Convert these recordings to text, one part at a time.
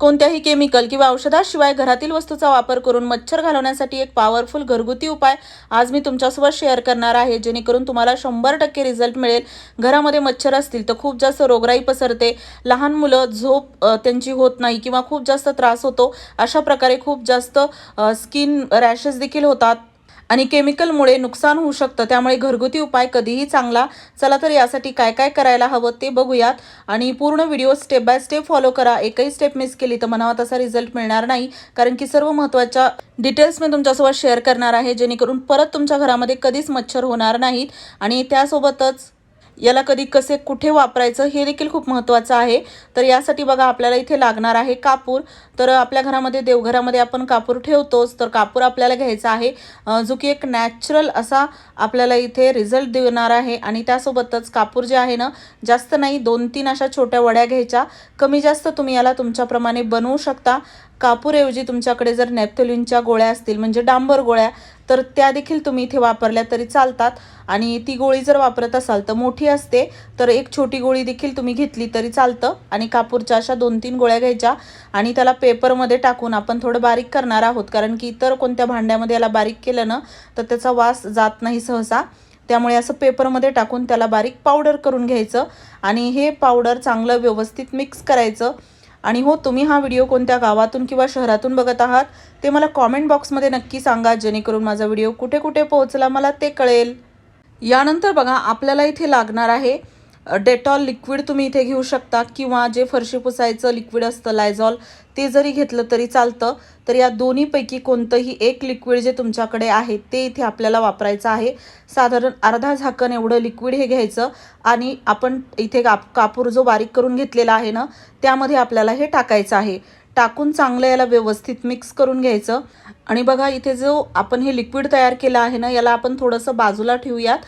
कोणत्याही केमिकल किंवा औषधाशिवाय घरातील वस्तूचा वापर करून मच्छर घालवण्यासाठी एक पॉवरफुल घरगुती उपाय आज मी तुमच्यासोबत शेअर करणार आहे. जेणेकरून तुम्हाला शंभर टक्के रिझल्ट मिळेल. घरामध्ये मच्छर असतील तर खूप जास्त रोगराई पसरते. लहान मुलं झोप त्यांची होत नाही किंवा खूप जास्त त्रास होतो. अशा प्रकारे खूप जास्त स्किन रॅशेस देखील होतात. आणि केमिकलमुळे नुकसान होऊ शकतं त्यामुळे घरगुती उपाय कधीही चांगला. चला तर यासाठी काय काय करायला हवं ते बघूयात. आणि पूर्ण video step by step follow करा. एकही स्टेप मिस केली तर मनावा तसा रिझल्ट मिळणार नाही. कारण की सर्व महत्त्वाच्या डिटेल्स मी तुमच्यासोबत शेअर करणार आहे जेणेकरून परत तुमच्या घरामध्ये कधीच मच्छर होणार नाहीत. आणि त्यासोबतच याला कधी कसे कुठे वापरायचं हे देखील खूप महत्त्वाचं आहे. तर यासाठी बघा आपल्याला इथे लागणार आहे कापूर. तर आपल्या घरामध्ये देवघरामध्ये आपण कापूर ठेवतोच. तर कापूर आपल्याला घ्यायचा आहे. जो की एक नॅचरल असा आपल्याला इथे रिझल्ट देणार आहे. आणि त्यासोबतच कापूर जे आहे ना जास्त नाही दोन तीन अशा छोट्या वड्या घ्यायच्या. कमी जास्त तुम्ही याला तुमच्याप्रमाणे बनवू शकता. कापूरऐवजी तुमच्याकडे जर नॅप्थोलिनच्या गोळ्या असतील म्हणजे डांबर गोळ्या तर त्या देखील तुम्ही इथे वापरल्या तरी चालतात. आणि ती गोळी जर वापरत असाल तर मोठी असते तर एक छोटी गोळी देखील तुम्ही घेतली तरी चालतं. आणि कापूरच्या अशा दोन तीन गोळ्या घ्यायच्या आणि त्याला पेपरमध्ये टाकून आपण थोडं बारीक करणार आहोत. कारण की इतर कोणत्या भांड्यामध्ये याला बारीक केलं ना तर त्याचा वास जात नाही सहसा. त्यामुळे असं पेपरमध्ये टाकून त्याला बारीक पावडर करून घ्यायचं आणि हे पावडर चांगलं व्यवस्थित मिक्स करायचं. आणि हो तुम्ही हा व्हिडिओ कोणत्या गावातून किंवा शहरातून बघत आहात ते मला कॉमेंट बॉक्समध्ये नक्की सांगा जेणेकरून माझा व्हिडिओ कुठे कुठे पोहोचला मला ते कळेल. यानंतर बघा आपल्याला इथे लागणार आहे डेटॉल लिक्विड तुम्ही इथे घेऊ शकता किंवा जे फरशी पुसायचं लिक्विड असतं लायझॉल ते जरी घेतलं तरी चालतं. तर या दोन्हीपैकी कोणतंही एक लिक्विड जे तुमच्याकडे आहे ते इथे आपल्याला वापरायचं आहे. साधारण अर्धा झाकण एवढं लिक्विड हे घ्यायचं आणि आपण इथे काप कापूर जो बारीक करून घेतलेला आहे ना त्यामध्ये आपल्याला हे टाकायचं आहे. टाकून चांगलं याला व्यवस्थित मिक्स करून घ्यायचं. आणि बघा इथे जो आपण हे लिक्विड तयार केलं आहे ना याला आपण थोडंसं बाजूला ठेवूयात.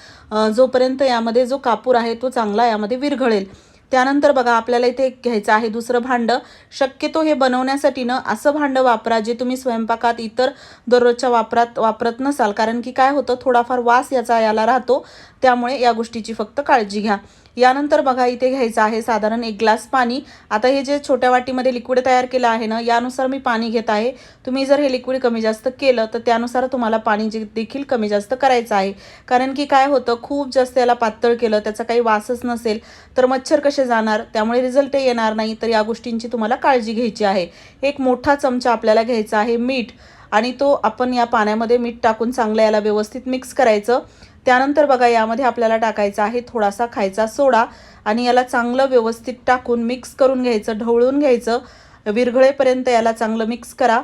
जोपर्यंत यामध्ये जो कापूर आहे तो चांगला यामध्ये विरघळेल. त्यानंतर बघा आपल्याला इथे एक घ्यायचं आहे दुसरं भांडं. शक्यतो हे बनवण्यासाठी ना असं भांडं वापरा जे तुम्ही स्वयंपाकात इतर दररोजच्या वापरात वापरत नसाल. कारण की काय होतं थोडाफार वास याचा याला राहतो. त्यामुळे या गोष्टीची फक्त काळजी घ्या. यानंतर बघा इथे घ्यायचं आहे साधारण एक ग्लास पाणी. आता हे जे छोट्या वाटीमध्ये लिक्विड तयार केलं आहे ना यानुसार मी पाणी घेत आहे. तुम्ही जर हे लिक्विड कमी जास्त केलं तर त्यानुसार तुम्हाला पाणी जे देखील कमी जास्त करायचं आहे. कारण की काय होतं खूप जास्त याला पातळ केलं त्याचा काही वासच नसेल तर मच्छर कसे जाणार? त्यामुळे रिझल्ट येणार नाही तर या गोष्टींची तुम्हाला काळजी घ्यायची आहे. एक मोठा चमचा आपल्याला घ्यायचा आहे मीठ. आणि तो आपण या पाण्यामध्ये मीठ टाकून चांगलं याला व्यवस्थित मिक्स करायचं. त्यानंतर बघा यामध्ये आपल्याला टाकायचा आहे थोडासा खायचा सोडा आणि याला चांगलं व्यवस्थित टाकून मिक्स करून घ्यायचं ढवळून घ्यायचं. विरघळेपर्यंत याला चांगलं मिक्स करा.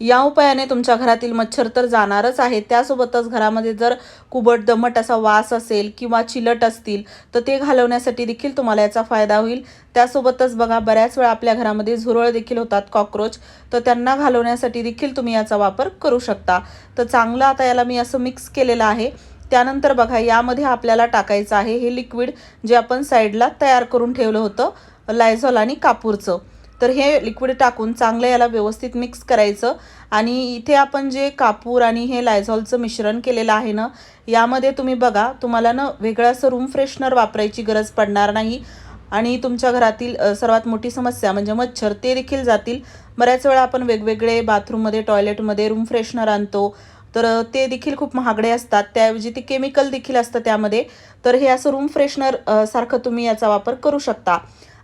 या उपायाने तुमच्या घरातील मच्छर तर जाणारच आहे त्यासोबतच घरामध्ये जर कुबट दमट असा वास असेल किंवा चिलट असतील तर ते घालवण्यासाठी देखील तुम्हाला याचा फायदा होईल. त्यासोबतच बघा बऱ्याच वेळा आपल्या घरामध्ये झुरळ देखील होतात कॉक्रोच तर त्यांना घालवण्यासाठी देखील तुम्ही याचा वापर करू शकता. तर चांगलं आता याला मी असं मिक्स केलेलं आहे. त्यानंतर बघा यामध्ये आपल्याला टाकायचं आहे हे लिक्विड जे आपण साईडला तयार करून ठेवलं होतं लायझॉल आणि कापूरचं. तर हे लिक्विड टाकून चांगलं याला व्यवस्थित मिक्स करायचं. आणि इथे आपण जे कापूर आणि हे लायझॉलचं मिश्रण केलेलं आहे ना यामध्ये तुम्ही बघा तुम्हाला ना वेगळं असं रूम फ्रेशनर वापरायची गरज पडणार नाही. आणि तुमच्या घरातील सर्वात मोठी समस्या म्हणजे मच्छर ते देखील जातील. बऱ्याच वेळा आपण वेगवेगळे बाथरूममध्ये टॉयलेटमध्ये रूम फ्रेशनर आणतो. तर ते देखील खूप महागडे असतात. त्याऐवजी ते केमिकल देखील असतं त्यामध्ये. तर हे असं रूम फ्रेशनर सारखं तुम्ही याचा वापर करू शकता.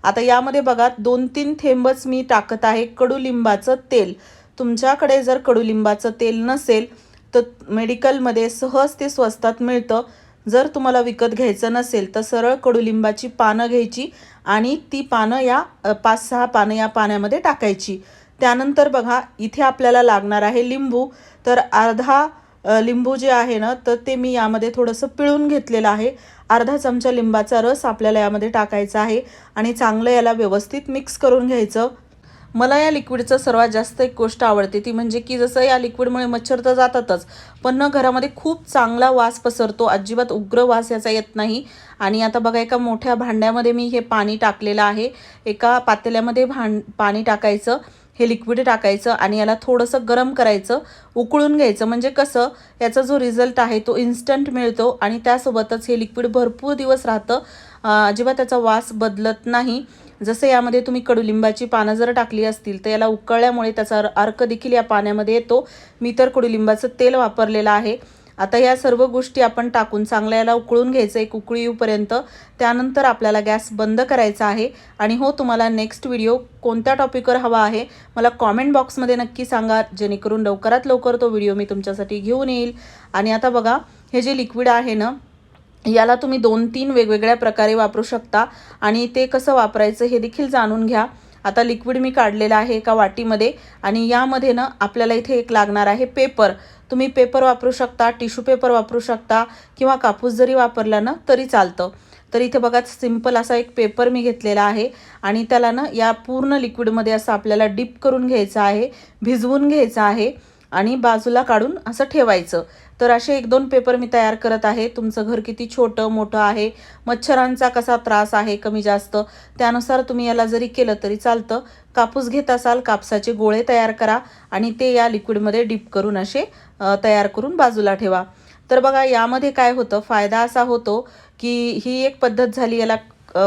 आता यामध्ये बघा दोन तीन थेंबच मी टाकत आहे कडुलिंबाचं तेल. तुमच्याकडे जर कडुलिंबाचं तेल नसेल तर मेडिकलमध्ये सहज ते स्वस्तात मिळतं. जर तुम्हाला विकत घ्यायचं नसेल तर सरळ कडुलिंबाची पानं घ्यायची आणि ती पानं या पाच सहा पानं या पाण्यामध्ये टाकायची. त्यानंतर बघा इथे आपल्याला लागणार आहे लिंबू. तर अर्धा लिंबू जे आहे ना तर ते मी यामध्ये थोडंसं पिळून घेतलेलं आहे. अर्धा चमचा लिंबाचा रस आपल्याला यामध्ये टाकायचा आहे आणि चांगलं याला व्यवस्थित मिक्स करून घ्यायचं. मला या लिक्विडचं सर्वात जास्त एक गोष्ट आवडते ती म्हणजे की जसं या लिक्विडमुळे मच्छर तर जातातच पण न घरामध्ये खूप चांगला वास पसरतो. अजिबात उग्र वास याचा येत नाही. आणि आता बघा एका मोठ्या भांड्यामध्ये मी हे पाणी टाकलेलं आहे. एका पातेल्यामध्ये भांड पाणी टाकायचं. हे लिक्विड टाकायचं आणि याला थोडंसं गरम करायचं उकळून घ्यायचं. म्हणजे कसं याचा जो रिझल्ट आहे तो इन्स्टंट मिळतो आणि त्यासोबतच हे लिक्विड भरपूर दिवस राहतं. अजिबात त्याचा वास बदलत नाही. जसं यामध्ये तुम्ही कडुलिंबाची पानं जर टाकली असतील तर याला उकळल्यामुळे त्याचा अर्क देखील या पाण्यामध्ये येतो. मी तर कडुलिंबाचं तेल वापरलेलं आहे. आता या सर्व गोष्टी आपण टाकून चांगल्या याला उकळून घ्यायचं एक उकळी येऊपर्यंत. त्यानंतर आपल्याला गॅस बंद करायचा आहे. आणि हो तुम्हाला नेक्स्ट व्हिडिओ कोणत्या टॉपिकवर हवा आहे मला कॉमेंट बॉक्समध्ये नक्की सांगा. जेणेकरून लवकरात लवकर तो व्हिडिओ मी तुमच्यासाठी घेऊन येईल. आणि आता बघा हे जे लिक्विड आहे ना याला तुम्ही दोन तीन वेगवेगळ्या प्रकारे वापरू शकता. आणि ते कसं वापरायचं हे देखील जाणून घ्या. आता लिक्विड मी काढलेलं आहे एका वाटीमध्ये आणि यामध्ये ना आपल्याला इथे एक लागणार आहे पेपर तुम्ही पेपर वापरू शकता टिश्यू पेपर वापरू शकता किंवा कापूस जरी वापरला ना तरी चालतं. तर इथे बघा सिंपल असा एक पेपर मी घेतलेला आहे आणि त्याला ना या पूर्ण लिक्विडमध्ये असं आपल्याला डिप करून घ्यायचं आहे भिजवून घ्यायचं आहे. आणि बाजूला काढून असं ठेवायचं. तर असे एक दोन पेपर मी तयार करत आहे. तुमचं घर किती छोटं मोठं आहे? मच्छरांचा कसा त्रास आहे कमी जास्त? त्यानुसार तुम्ही याला जरी केलं तरी चालतं. कापूस घेत असाल कापसाचे गोळे तयार करा आणि ते या लिक्विडमध्ये डिप करून असे तयार करून बाजूला ठेवा. तर बघा यामध्ये काय होतं? फायदा असा होतो की ही एक पद्धत झाली. याला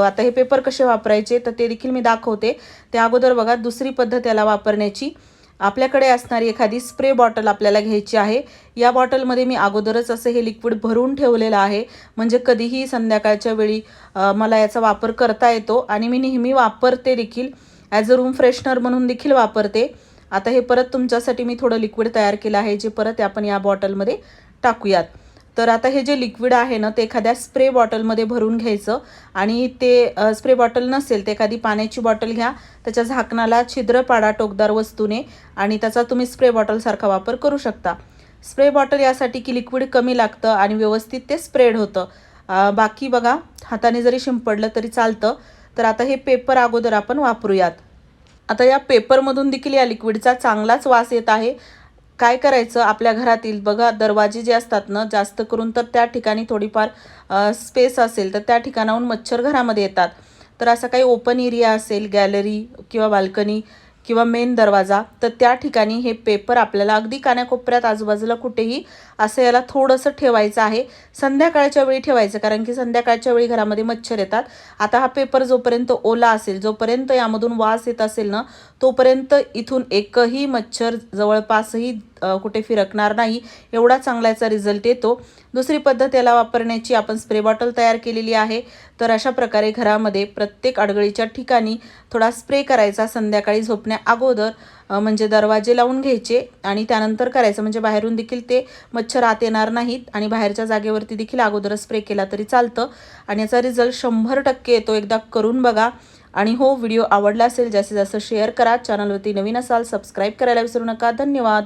आता हे पेपर कसे वापरायचे? तर ते देखील मी दाखवते. त्या अगोदर बघा दुसरी पद्धत याला वापरण्याची. आपल्याकडे असणारी एखादी स्प्रे बॉटल आपल्याला घ्यायची आहे. या बॉटलमध्ये मी अगोदरच असं हे लिक्विड भरून ठेवलेलं आहे. म्हणजे कधीही संध्याकाळच्या वेळी मला याचा वापर करता येतो आणि मी नेहमी वापरते देखील. ॲज अ रूम फ्रेशनर म्हणून देखील वापरते. आता हे परत तुमच्यासाठी मी थोडं लिक्विड तयार केलं आहे जे परत आपण या बॉटलमध्ये टाकूयात. तर आता हे जे लिक्विड आहे ना ते एखाद्या स्प्रे बॉटलमध्ये भरून घ्यायचं आणि ते स्प्रे बॉटल नसेल ते एखादी पाण्याची बॉटल घ्या त्याच्या झाकणाला छिद्र पाडा टोकदार वस्तूने आणि त्याचा तुम्ही स्प्रे बॉटलसारखा वापर करू शकता. स्प्रे बॉटल यासाठी की लिक्विड कमी लागतं आणि व्यवस्थित ते स्प्रेड होतं. बाकी बघा हाताने जरी शिंपडलं तरी चालतं. तर आता हे पेपर अगोदर आपण वापरूयात. आता या पेपरमधून देखील या लिक्विडचा चांगलाच वास येत आहे. काय करायचं? आपल्या घरातील बघा दरवाजे जे असतात ना जास्त करून तर त्या ठिकाणी थोडीफार स्पेस असेल तर त्या ठिकाणाहून मच्छर घरामध्ये येतात. तर असा काही ओपन एरिया असेल गॅलरी किंवा बाल्कनी किंवा मेन दरवाजा तर त्या ठिकाणी हे पेपर आपल्याला अगदी कान्याकोपऱ्यात आजूबाजूला कुठेही असं याला थोडंसं ठेवायचं आहे. संध्याकाळच्या वेळी ठेवायचं कारण की संध्याकाळच्या वेळी घरामध्ये मच्छर येतात. आता हा पेपर जोपर्यंत ओला असेल जोपर्यंत यामधून वास येत असेल ना तोपर्यंत इथून एकही मच्छर जवळपासही कुठे फिरकणार नाही एवढा चांगला याचा रिझल्ट येतो. दुसरी पद्धत याला वापरण्याची आपण स्प्रे बॉटल तयार केलेली आहे. तर अशा प्रकारे घरामध्ये प्रत्येक अडगळीच्या ठिकाणी थोडा स्प्रे करायचा संध्याकाळी झोपण्या अगोदर म्हणजे दरवाजे लावून घ्यायचे आणि त्यानंतर करायचं. म्हणजे बाहेरून देखील ते मच्छर आत येणार नाहीत आणि बाहेरच्या जागेवरती देखील अगोदरच स्प्रे केला तरी चालतं. आणि याचा रिझल्ट शंभर टक्के येतो. एकदा करून बघा. आणि हो व्हिडिओ आवडला असेल जास्तीत जास्त शेअर करा. चॅनलवरती नवीन असाल सबस्क्राईब करायला विसरू नका. धन्यवाद.